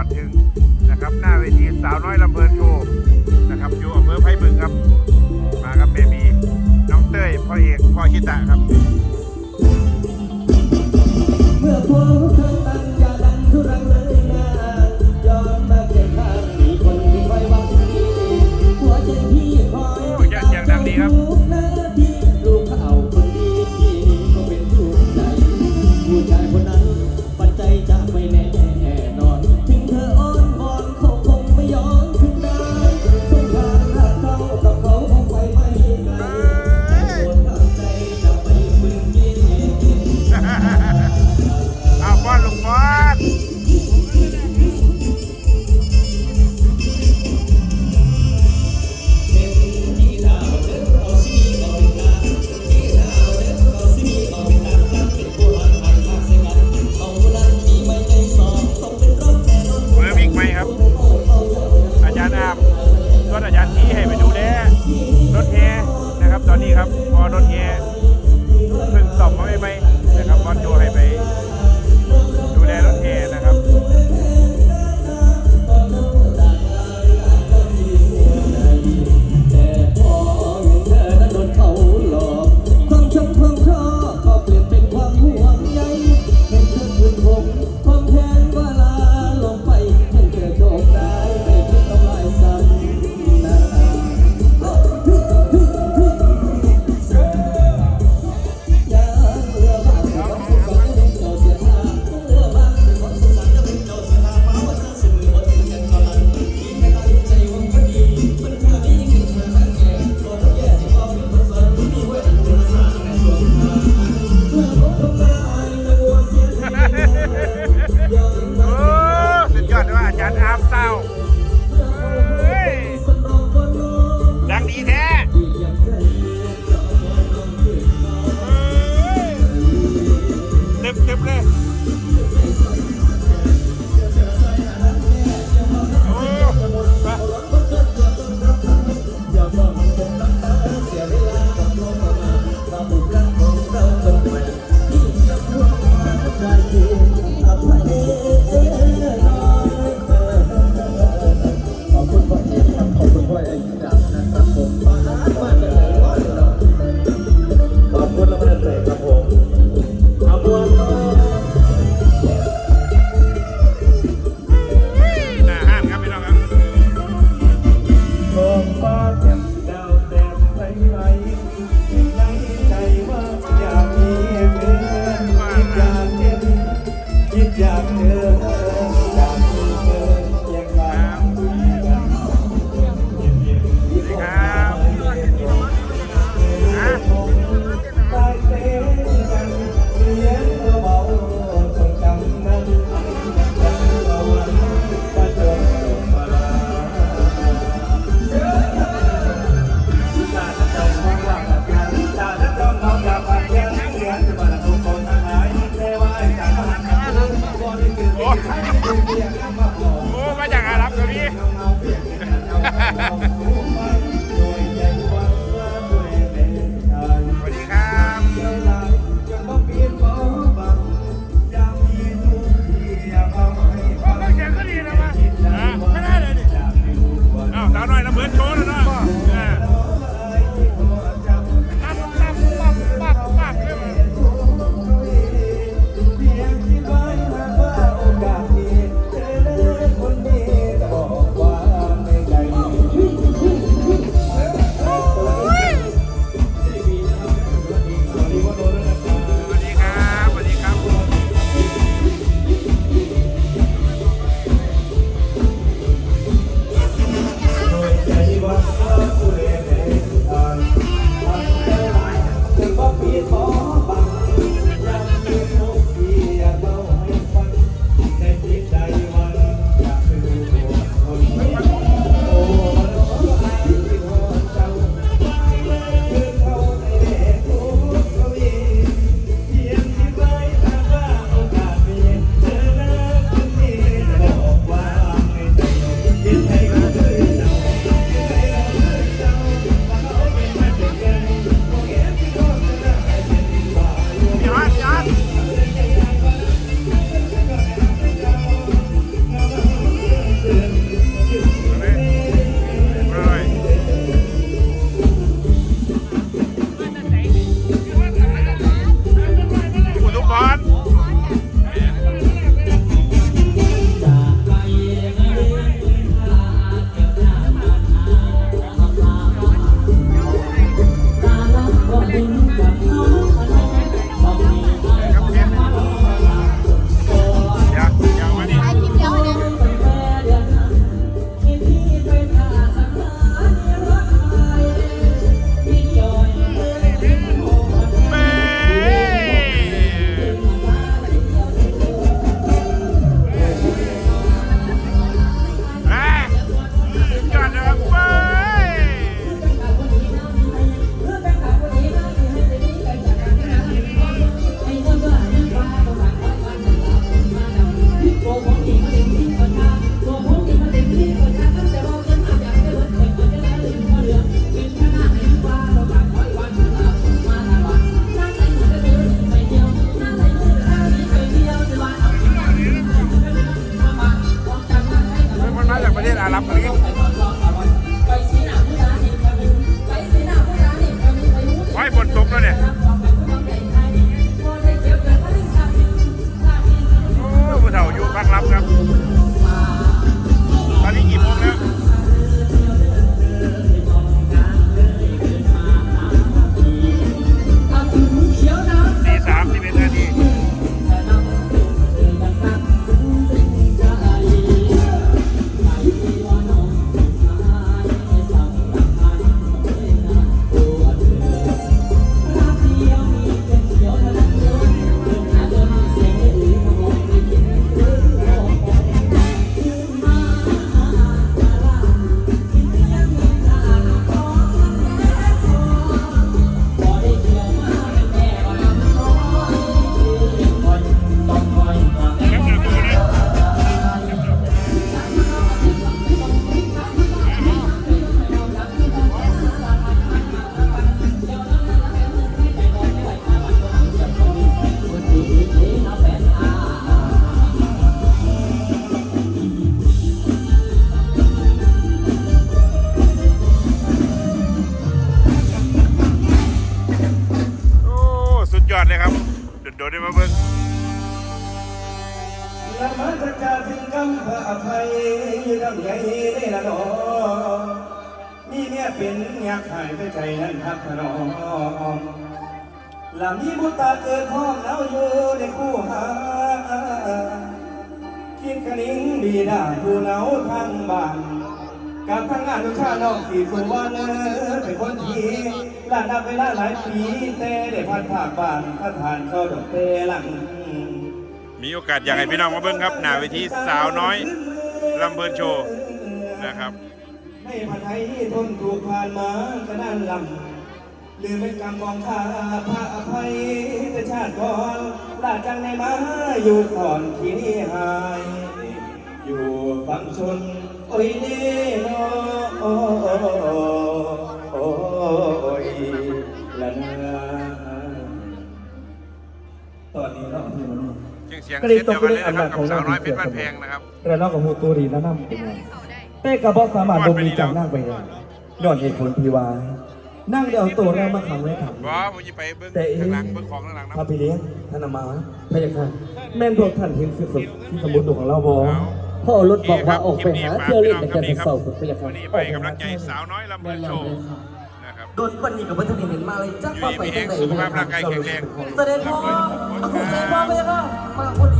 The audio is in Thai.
อดถึงนะครับหน้าเวทีสาวน้อยลำเพลินโชว์นะครับอยู่อำเภอไผ่บึงครับ มาครับเบบีน้องเต้ยพ่อเอกพ่อชิตะครับ นี่ครับพอรถแย่เพิ่งตอบมาไม่ไมนะครับบอลโจให้ไปดูแลรถแย่นะครับ não โดนได้มาเบิ่งละมันจะจาถึงกำพระอภัยดังใหญ่ได้ละดอกนี่เนี่ยเป็นยักษ์หายไปใจนั้นพักพนองลังนี้บุตาเกิดพร้อมแล้วอยู่ในคู่หาคิดกระนิ้งบีดาผู้เนาทั้งบ้าน กับทางงานทุกชาติน้องสีสุวรรณเป็นคนทีลานับเวลาหลายปีแต่ได้พัดภาคบ้านถ้าทานเข้าดอกเตหลัง มีโอกาสอยากให้พี่น้องมาเบิ่งครับหน้าเวทีสาวน้อยลำเพลินโชว์นะครับในผัดไทยที่ทนถูกผ่านมาก็นั่นลำลืมเป็นกรรมของข้าพระอภัยแต่ชาติก่อนลาจังในมาอยู่ก่อนที่นี่หาย อยู่ฝั่งชน โอ้ยเน่นอโอ้โอ้ยละนาตอนนี้เราที่มันนี่เสียงเสียงเสียงเดียวกันเลยนะครับกับสาวน้อยเป็นบ้านแพงนะครับแต่เรากับหูตัวดีแล้วนั่เป็นไงแต่กับบอสสามารถลงมือจับนั่งไปได้ย้อนเหตุผลที่วานั่งเดี๋ยวเอาตัวเรามาขังไว้ถัง บอผมจะไปเบิ้งแต่เอข้างงหลังเบิ้งของข้างหลังนะพาไปเลี้ยงท่านอามาพระยาค่ะแม่นพวกท่านเห็นสิสุดที่สมุดของเราบอ พ่อรถบอกว่าออกไปหาเที่ยวเล่นในการเสาร์พระยาวัค่ะนนี้ไปกำลังใจสาวน้อยลำเพลินโชว์นะครับโดนวันนี้กับวันที่เห็นมาเลยจักอยู่ว่าดีไปมีเองจังไหนสุขภาพร่างกายแข็งแรงแสดงพ่อแสดงพ่อพระยาค่ะมาคนดี